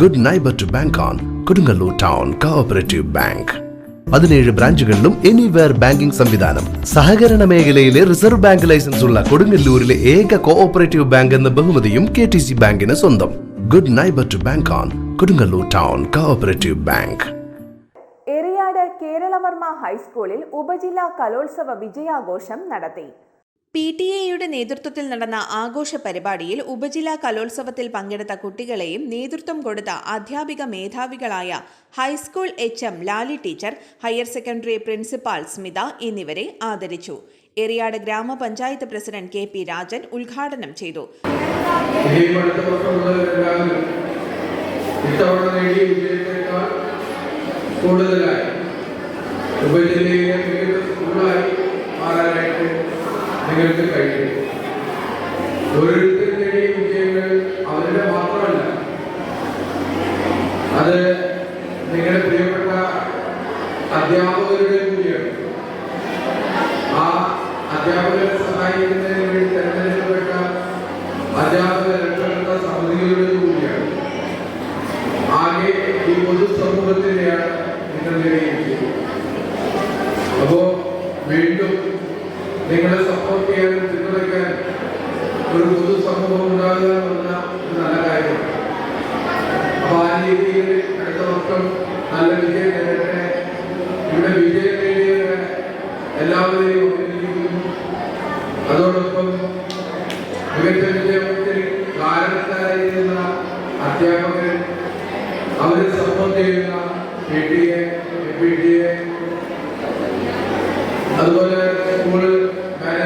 Good neighbour to bank on Kodungallur town cooperative bank പതിനേഴ് ബ്രാഞ്ചുകളിലും anywhere banking സംവിധാനം. സഹകരണ മേഖലയിലെ റിസർവ് ബാങ്ക് ലൈസൻസ് ഉള്ള കൊടുങ്ങല്ലൂരിലെ ഏക കോഓപ്പറേറ്റീവ് ബാങ്ക് എന്ന ബഹുമതിയും കെ ടി സി ബാങ്കിന് സ്വന്തം. Good neighbour to bank on Kodungallur town cooperative bank Eriyad Keralavarma ഹൈസ്കൂളിൽ ഉപജില്ലാ കലോത്സവ വിജയാഘോഷം നടത്തി. പി ടി എയുടെ നേതൃത്വത്തിൽ നടന്ന ആഘോഷ പരിപാടിയിൽ ഉപജില്ലാ കലോത്സവത്തിൽ പങ്കെടുത്ത കുട്ടികളെയും നേതൃത്വം കൊടുത്ത അധ്യാപിക മേധാവികളായ high school H M Lali teacher higher secondary principal Smitha എന്നിവരെ ആദരിച്ചു. എറിയാട് ഗ്രാമപഞ്ചായത്ത് പ്രസിഡന്റ് കെ പി രാജൻ ഉദ്ഘാടനം ചെയ്തു. കൂടുതലായി ഉപജില്ലയിലെ മികച്ച സ്കൂളായി മാറാനായിട്ട് നിങ്ങൾക്ക് കഴിയും ഓരോരുത്തരുടെയും വിജയങ്ങൾ അവരുടെ മാത്രമല്ല. അത് നിങ്ങളുടെ പ്രിയപ്പെട്ട അധ്യാപകരുടെ കൂടിയാണ്. ആ അധ്യാപകരെ സഹായിക്കുന്നതിന് വേണ്ടി തെരഞ്ഞെടുക്കപ്പെട്ട അധ്യാപക രക്ഷകർത്ത സമിതികളുടെ കൂടിയാണ്. ആകെ ഈ പൊതുസമൂഹത്തിനെയാണ് നിങ്ങൾ നേടിയിരിക്കുന്നത് അപ്പോ വീണ്ടും നിങ്ങളെ സപ്പോർട്ട് ചെയ്യാനും പിന്തുണയ്ക്കാൻ ഒരു പൊതുസമൂഹം ഉണ്ടാകുക എന്നുള്ള ഒരു നല്ല കാര്യമാണ് അപ്പൊ ആ രീതിയിൽ അടുത്ത വർഷം നല്ല വിജയം ഇവിടെ വിജയം എല്ലാവരെയും അതോടൊപ്പം മികച്ച വിജയത്തിൽ കാരണക്കാരായിരുന്ന അധ്യാപകർ അവരെ സപ്പോർട്ട് ചെയ്യുന്ന P T A P T A അതുപോലെ സ്കൂൾ മാനേജ്മെന്റ്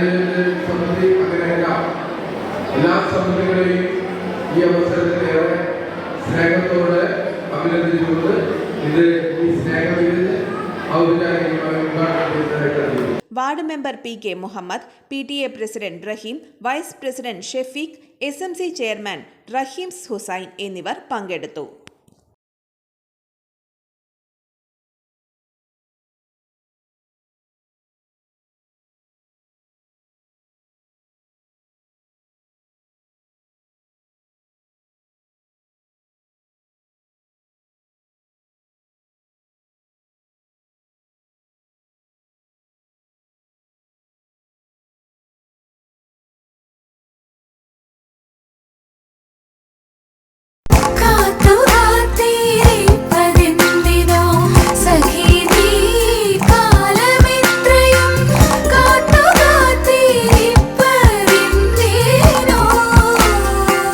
സമിതി അങ്ങനെയെല്ലാം എല്ലാ സമിതികളെയും ഈ അവസരത്തിൽ ഏറെ സ്നേഹത്തോടെ അഭിനന്ദിച്ചുകൊണ്ട് ഇത് ഈ സ്നേഹവിരുന്ന് ഔപചാരികമായി ward member P K Muhammad P T A president Rahim vice president Shefeeq S M C chairman Rahims Hussain എന്നിവർ പങ്കെടുത്തു.